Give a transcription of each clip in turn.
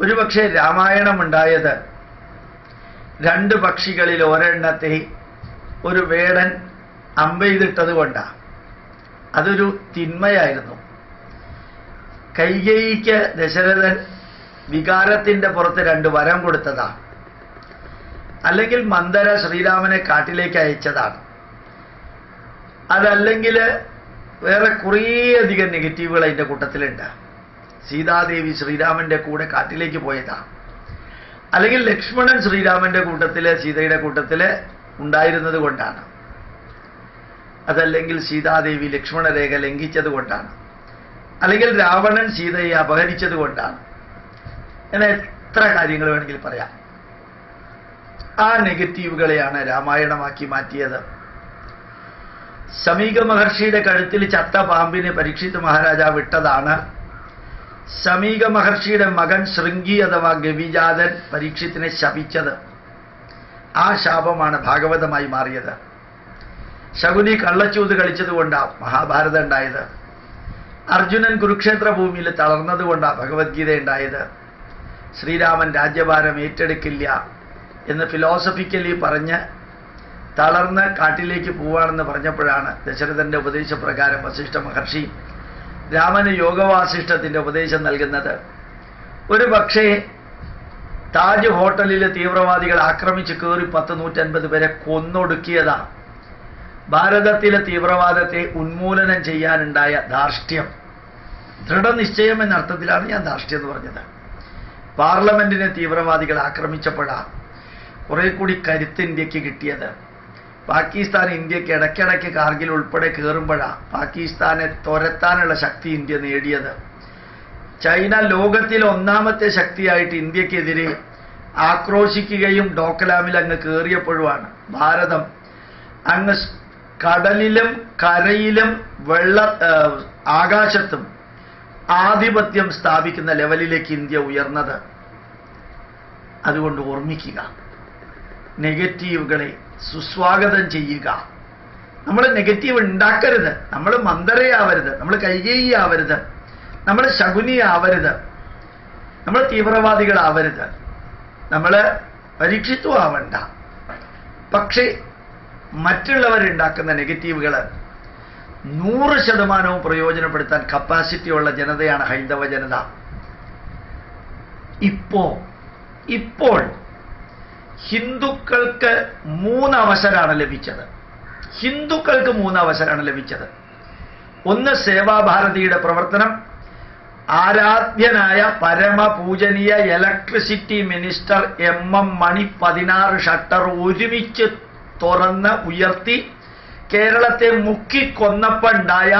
ഒരുപക്ഷെ രാമായണം ഉണ്ടായത് രണ്ട് പക്ഷികളിൽ ഒരെണ്ണത്തെ ഒരു വേടൻ അമ്പെയ്തിട്ടത് കൊണ്ടാണ് അതൊരു തിന്മയായിരുന്നു. കൈകൈക്ക് ദശരഥൻ വികാരത്തിന്റെ പുറത്ത് രണ്ട് വരം കൊടുത്തതാണ് അല്ലെങ്കിൽ മന്ദര ശ്രീരാമനെ കാട്ടിലേക്ക് അയച്ചതാണ്. അതല്ലെങ്കിൽ വേറെ കുറേയധികം നെഗറ്റീവുകൾ അതിന്റെ കൂട്ടത്തിലുണ്ട്. സീതാദേവി ശ്രീരാമന്റെ കൂടെ കാട്ടിലേക്ക് പോയതാണ് അല്ലെങ്കിൽ ലക്ഷ്മണൻ ശ്രീരാമന്റെ കൂട്ടത്തിൽ സീതയുടെ കൂട്ടത്തിൽ ഉണ്ടായിരുന്നത് കൊണ്ടാണ്. അതല്ലെങ്കിൽ സീതാദേവി ലക്ഷ്മണരേഖ ലംഘിച്ചത് കൊണ്ടാണ്. അല്ലെങ്കിൽ രാവണൻ സീതയെ അപഹരിച്ചത് കൊണ്ടാണ്. എന്ന എത്ര കാര്യങ്ങൾ വേണമെങ്കിൽ പറയാം. ആ നെഗറ്റീവുകളെയാണ് രാമായണമാക്കി മാറ്റിയത്. സമീക മഹർഷിയുടെ കഴുത്തിൽ ചത്ത പാമ്പിനെ പരീക്ഷിത് മഹാരാജാവ് വിട്ടതാണ് ശമീക മഹർഷിയുടെ മകൻ ശൃംഗി അഥവാ ഗവിജാതൻ പരീക്ഷത്തിനെ ശപിച്ചത്. ആ ശാപമാണ് ഭാഗവതമായി മാറിയത്. ശകുനി കള്ളച്ചൂത് കളിച്ചതുകൊണ്ടാണ് മഹാഭാരതം ഉണ്ടായത്. അർജുനൻ കുരുക്ഷേത്ര ഭൂമിയിൽ തളർന്നതുകൊണ്ടാണ് ഭഗവത്ഗീത ഉണ്ടായത്. ശ്രീരാമൻ രാജ്യഭാരം ഏറ്റെടുക്കില്ല എന്ന് ഫിലോസഫിക്കലി പറഞ്ഞ് തളർന്ന് കാട്ടിലേക്ക് പോവാണെന്ന് പറഞ്ഞപ്പോഴാണ് ദശരഥന്റെ ഉപദേശപ്രകാരം വസിഷ്ഠ മഹർഷി രാമന് യോഗവാസിഷ്ടത്തിന്റെ ഉപദേശം നൽകുന്നത്. ഒരു പക്ഷേ താജ് ഹോട്ടലിലെ തീവ്രവാദികൾ ആക്രമിച്ച് കയറി പത്ത് നൂറ്റൻപത് പേരെ കൊന്നൊടുക്കിയതാണ് ഭാരതത്തിലെ തീവ്രവാദത്തെ ഉന്മൂലനം ചെയ്യാനുണ്ടായ ധാർഷ്ട്യം. ദൃഢനിശ്ചയം എന്ന അർത്ഥത്തിലാണ് ഞാൻ ധാർഷ്ട്യം എന്ന് പറഞ്ഞത്. പാർലമെന്റിനെ തീവ്രവാദികൾ ആക്രമിച്ചപ്പോഴാണ് കുറെ കൂടി കരുത്ത് ഇന്ത്യയ്ക്ക് കിട്ടിയത്. പാകിസ്ഥാൻ ഇന്ത്യയ്ക്ക് ഇടയ്ക്കിടയ്ക്ക് കാർഗിൽ ഉൾപ്പെടെ കയറുമ്പോഴാണ് പാകിസ്ഥാനെ തുരത്താനുള്ള ശക്തി ഇന്ത്യ നേടിയത്. ചൈന ലോകത്തിൽ ഒന്നാമത്തെ ശക്തിയായിട്ട് ഇന്ത്യക്കെതിരെ ആക്രോശിക്കുകയും ഡോക്കലാമിൽ അങ്ങ് കയറിയപ്പോഴുമാണ് ഭാരതം അങ്ങ് കടലിലും കരയിലും വെള്ള ആകാശത്തും ആധിപത്യം സ്ഥാപിക്കുന്ന ലെവലിലേക്ക് ഇന്ത്യ ഉയർന്നത്. അതുകൊണ്ട് ഓർമ്മിക്കുക. നെഗറ്റീവുകളെ സുസ്വാഗതം ചെയ്യുക. നമ്മൾ നെഗറ്റീവ് ഉണ്ടാക്കരുത്. നമ്മൾ മന്ദരയാവരുത്. നമ്മൾ കൈകേയി ആവരുത് നമ്മൾ ശകുനി ആവരുത് നമ്മൾ തീവ്രവാദികളാവരുത്. നമ്മൾ പരീക്ഷിത്വം ആവണ്ട പക്ഷേ മറ്റുള്ളവരുണ്ടാക്കുന്ന നെഗറ്റീവുകൾ നൂറ് ശതമാനവും പ്രയോജനപ്പെടുത്താൻ കപ്പാസിറ്റിയുള്ള ജനതയാണ് ഹൈന്ദവ ജനത. ഇപ്പോ ഇപ്പോൾ ഹിന്ദുക്കൾക്ക് മൂന്ന് അവസരമാണ് ലഭിച്ചത്. ഹിന്ദുക്കൾക്ക് മൂന്ന് അവസരമാണ് ലഭിച്ചത്. ഒന്ന് സേവാഭാരതിയുടെ പ്രവർത്തനം ആരാധ്യനായ പരമപൂജനീയ electricity minister M M Mani പതിനാറ് ഷട്ടർ ഒരുമിച്ച് തുറന്ന് ഉയർത്തി കേരളത്തെ മുക്കിക്കൊന്നപ്പുണ്ടായ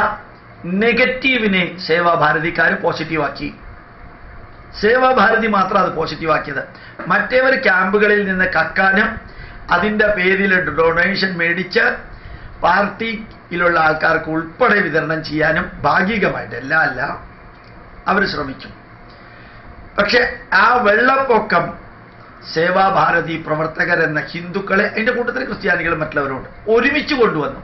നെഗറ്റീവിനെ സേവാഭാരതിക്കാർ പോസിറ്റീവാക്കി സേവാഭാരതി മാത്രം അത് പോസിറ്റീവാക്കിയത്. മറ്റേവർ ക്യാമ്പുകളിൽ നിന്ന് കക്കാനും അതിന്റെ പേരിൽ ഡൊണേഷൻ മേടിച്ച് പാർട്ടിയിലുള്ള ആൾക്കാർക്ക് ഉൾപ്പെടെ വിതരണം ചെയ്യാനും ഭാഗികമായിട്ട് എല്ലാം അല്ല അവർ ശ്രമിച്ചു പക്ഷെ ആ വെള്ളപ്പൊക്കം സേവാഭാരതി പ്രവർത്തകർ എന്ന ഹിന്ദുക്കളെ അതിന്റെ കൂട്ടത്തിൽ ക്രിസ്ത്യാനികളും മറ്റുള്ളവരുണ്ട് ഒരുമിച്ച് കൊണ്ടുവന്നു.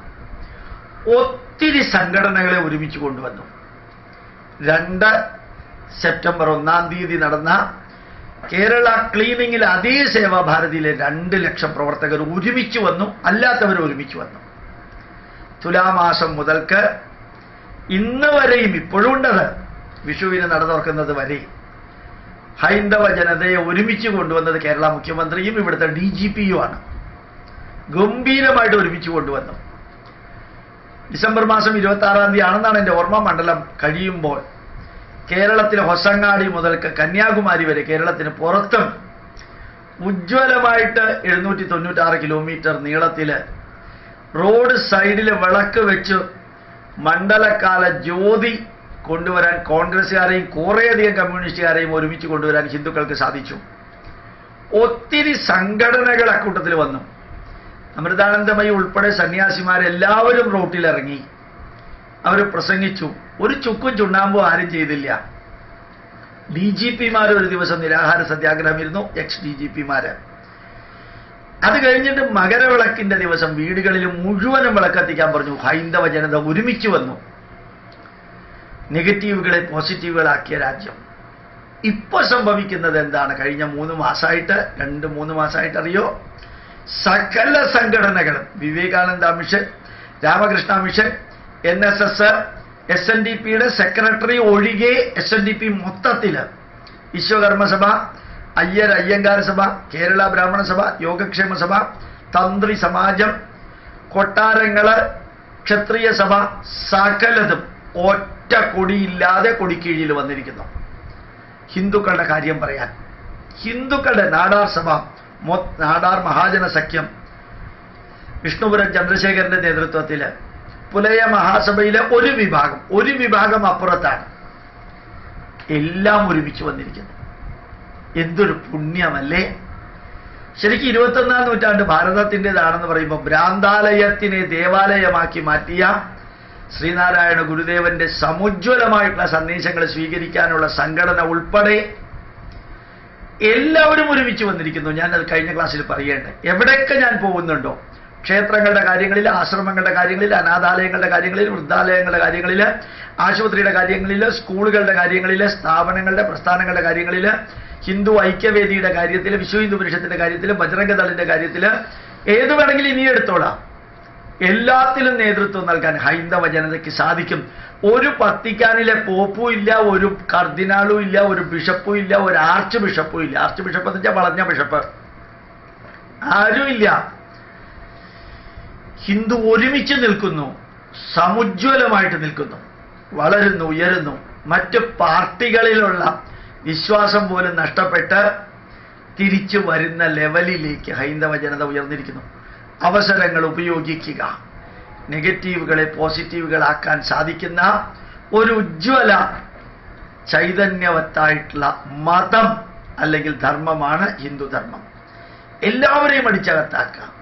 ഒത്തിരി സംഘടനകളെ ഒരുമിച്ച് കൊണ്ടുവന്നു. രണ്ട് സെപ്റ്റംബർ ഒന്നാം തീയതി നടന്ന കേരള ക്ലീനിങ്ങിൽ അതേ സേവാഭാരതിയിലെ രണ്ട് ലക്ഷം പ്രവർത്തകർ ഒരുമിച്ച് വന്നു അല്ലാത്തവർ ഒരുമിച്ച് വന്നു. തുലാമാസം മുതൽക്ക് ഇന്ന് വരെയും ഇപ്പോഴും ഉണ്ടത്. വിഷുവിന് നട തുറക്കുന്നത് വരെ. ഹൈന്ദവ ജനതയെ ഒരുമിച്ച് കൊണ്ടുവന്നത് കേരള മുഖ്യമന്ത്രിയും ഇവിടുത്തെ ഡി ജി പിയുമാണ്. ഗംഭീരമായിട്ട് ഒരുമിച്ച് കൊണ്ടുവന്നു. ഡിസംബർ മാസം ഇരുപത്തി ആറാം തീയതി ആണെന്നാണ് എന്റെ ഓർമ്മ. മണ്ഡലം കഴിയുമ്പോൾ കേരളത്തിലെ ഹൊസങ്ങാടി മുതൽക്ക് കന്യാകുമാരി വരെ കേരളത്തിന് പുറത്തും ഉജ്ജ്വലമായിട്ട് എഴുന്നൂറ്റി തൊണ്ണൂറ്റാറ് കിലോമീറ്റർ നീളത്തിൽ റോഡ് സൈഡിൽ വിളക്ക് വെച്ച് മണ്ഡലകാല ജ്യോതി കൊണ്ടുവരാൻ കോൺഗ്രസ്സുകാരെയും കുറേയധികം കമ്മ്യൂണിസ്റ്റുകാരെയും ഒരുമിച്ച് കൊണ്ടുവരാൻ ഹിന്ദുക്കൾക്ക് സാധിച്ചു. ഒത്തിരി സംഘടനകൾ അക്കൂട്ടത്തിൽ വന്നു. അമൃതാനന്ദമയി ഉൾപ്പെടെ സന്യാസിമാരെല്ലാവരും റോട്ടിലിറങ്ങി. അവർ പ്രസംഗിച്ചു. ഒരു ചുക്കും ചുണ്ണാമ്പും ആരും ചെയ്തില്ല. ഡി ജി പിമാർ ഒരു ദിവസം നിരാഹാര സത്യാഗ്രഹം ഇരുന്നു എക്സ് ഡി ജി പിമാര്. അത് കഴിഞ്ഞിട്ട് മകരവിളക്കിന്റെ ദിവസം വീടുകളിൽ മുഴുവനും വിളക്കെത്തിക്കാൻ പറഞ്ഞു. ഹൈന്ദവ ജനത ഒരുമിച്ച് വന്നു. നെഗറ്റീവുകളെ പോസിറ്റീവുകളാക്കിയ രാജ്യം. ഇപ്പൊ സംഭവിക്കുന്നത് എന്താണ്? കഴിഞ്ഞ മൂന്ന് മാസമായിട്ട് രണ്ട് മൂന്ന് മാസമായിട്ട് അറിയോ? സകല സംഘടനകളും Vivekananda mission Ramakrishna mission N S S S N D പിയുടെ സെക്രട്ടറി ഒഴികെ എസ് എൻ ഡി പി മൊത്തത്തിൽ വിശ്വകർമ്മസഭ അയ്യർ അയ്യങ്കാര സഭ കേരള ബ്രാഹ്മണ സഭ യോഗക്ഷേമ സഭ തന്ത്രി സമാജം കൊട്ടാരങ്ങൾ ക്ഷത്രിയ സഭ സകലതും ഒറ്റ കൊടിയില്ലാതെ കൊടിക്കീഴിൽ വന്നിരിക്കുന്നു. ഹിന്ദുക്കളുടെ കാര്യം പറയാൻ. ഹിന്ദുക്കളുടെ നാടാർ സഭ നാടാർ മഹാജന സഖ്യം വിഷ്ണുപുരം ചന്ദ്രശേഖരന്റെ നേതൃത്വത്തിൽ പുലയ മഹാസഭയിലെ ഒരു വിഭാഗം ഒരു വിഭാഗം അപ്പുറത്താണ്. എല്ലാം ഒരുമിച്ച് വന്നിരിക്കുന്നു എന്തൊരു പുണ്യമല്ലേ? ശരിക്കും ഇരുപത്തൊന്നാം നൂറ്റാണ്ട് ഭാരതത്തിന്റെതാണെന്ന് പറയുമ്പോൾ ഭ്രാന്താലയത്തിനെ ദേവാലയമാക്കി മാറ്റിയ ശ്രീനാരായണ ഗുരുദേവന്റെ സമുജ്വലമായിട്ടുള്ള സന്ദേശങ്ങൾ സ്വീകരിക്കാനുള്ള സംഘടന ഉൾപ്പെടെ എല്ലാവരും ഒരുമിച്ച് വന്നിരിക്കുന്നു. ഞാൻ അത് കഴിഞ്ഞ ക്ലാസ്സിൽ പറയേണ്ടത് എവിടെയൊക്കെ ഞാൻ പോകുന്നുണ്ടോ? ക്ഷേത്രങ്ങളുടെ കാര്യങ്ങളിൽ ആശ്രമങ്ങളുടെ കാര്യങ്ങളിൽ അനാഥാലയങ്ങളുടെ കാര്യങ്ങളിൽ വൃദ്ധാലയങ്ങളുടെ കാര്യങ്ങളിൽ ആശുപത്രിയുടെ കാര്യങ്ങളിൽ സ്കൂളുകളുടെ കാര്യങ്ങളിൽ സ്ഥാപനങ്ങളുടെ പ്രസ്ഥാനങ്ങളുടെ കാര്യങ്ങളിൽ ഹിന്ദു ഐക്യവേദിയുടെ കാര്യത്തിൽ വിശ്വ ഹിന്ദു പരിഷത്തിന്റെ കാര്യത്തിൽ ബജറംഗദളിന്റെ കാര്യത്തിൽ ഏത് വേണമെങ്കിലും ഇനി എടുത്തോളാം. എല്ലാത്തിലും നേതൃത്വം നൽകാൻ ഹൈന്ദവ ജനതയ്ക്ക് സാധിക്കും. ഒരു പത്തിക്കാനിലെ പോപ്പും ഇല്ല ഒരു കർദിനാളും ഇല്ല ഒരു ബിഷപ്പും ഇല്ല ഒരു ആർച്ച് ബിഷപ്പും ഇല്ല. ആർച്ച് ബിഷപ്പ് എന്ന് വെച്ചാൽ വളഞ്ഞ ബിഷപ്പ്. ആരും ഇല്ല. ഹിന്ദു ഒരുമിച്ച് നിൽക്കുന്നു സമുജ്വലമായിട്ട് നിൽക്കുന്നു വളരുന്നു ഉയരുന്നു. മറ്റ് പാർട്ടികളിലുള്ള വിശ്വാസം പോലും നഷ്ടപ്പെട്ട് തിരിച്ചു വരുന്ന ലെവലിലേക്ക് ഹൈന്ദവ ജനത ഉയർന്നിരിക്കുന്നു. അവസരങ്ങൾ ഉപയോഗിക്കുക. നെഗറ്റീവുകളെ പോസിറ്റീവുകളാക്കാൻ സാധിക്കുന്ന ഒരു ഉജ്ജ്വല ചൈതന്യവത്തായിട്ടുള്ള മതം അല്ലെങ്കിൽ ധർമ്മമാണ് ഹിന്ദുധർമ്മം. എല്ലാവരെയും അടിച്ചകത്താക്കുക.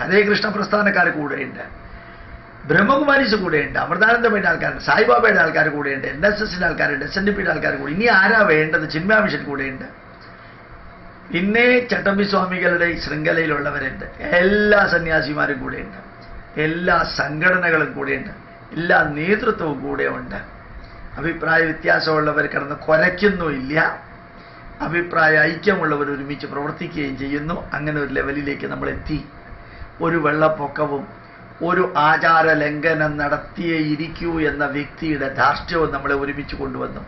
ഹരേ കൃഷ്ണ പ്രസ്ഥാനക്കാർ കൂടെയുണ്ട്. ബ്രഹ്മകുമാരീസ് കൂടെയുണ്ട് അമൃതാനന്ദമയുടെ ആൾക്കാരുണ്ട് സായിബാബയുടെ ആൾക്കാർ കൂടെയുണ്ട് എൻ എസ് എസിന്റെ ആൾക്കാരുണ്ട് എസ് എൻ ഡി പിയുടെ ആൾക്കാർ കൂടെ. ഇനി ആരാ വേണ്ടത്? ചിന്മാമിഷൻ കൂടെയുണ്ട്. പിന്നെ ചട്ടമ്പി സ്വാമികളുടെ ശൃംഖലയിലുള്ളവരുണ്ട്. എല്ലാ സന്യാസിമാരും കൂടെയുണ്ട്. എല്ലാ സംഘടനകളും കൂടെയുണ്ട്. എല്ലാ നേതൃത്വവും കൂടെ ഉണ്ട് അഭിപ്രായ വ്യത്യാസമുള്ളവർ കിടന്ന് കുരയ്ക്കുന്നുമില്ല. അഭിപ്രായ ഐക്യമുള്ളവർ ഒരുമിച്ച് പ്രവർത്തിക്കുകയും ചെയ്യുന്നു. അങ്ങനെ ഒരു ലെവലിലേക്ക് നമ്മൾ എത്തി ഒരു വെള്ളപ്പൊക്കവും ഒരു ആചാര ലംഘനം നടത്തിയേ ഇരിക്കൂ എന്ന വ്യക്തിയുടെ ധാർഷ്ട്യവും നമ്മളെ ഒരുമിച്ച് കൊണ്ടുവന്നു.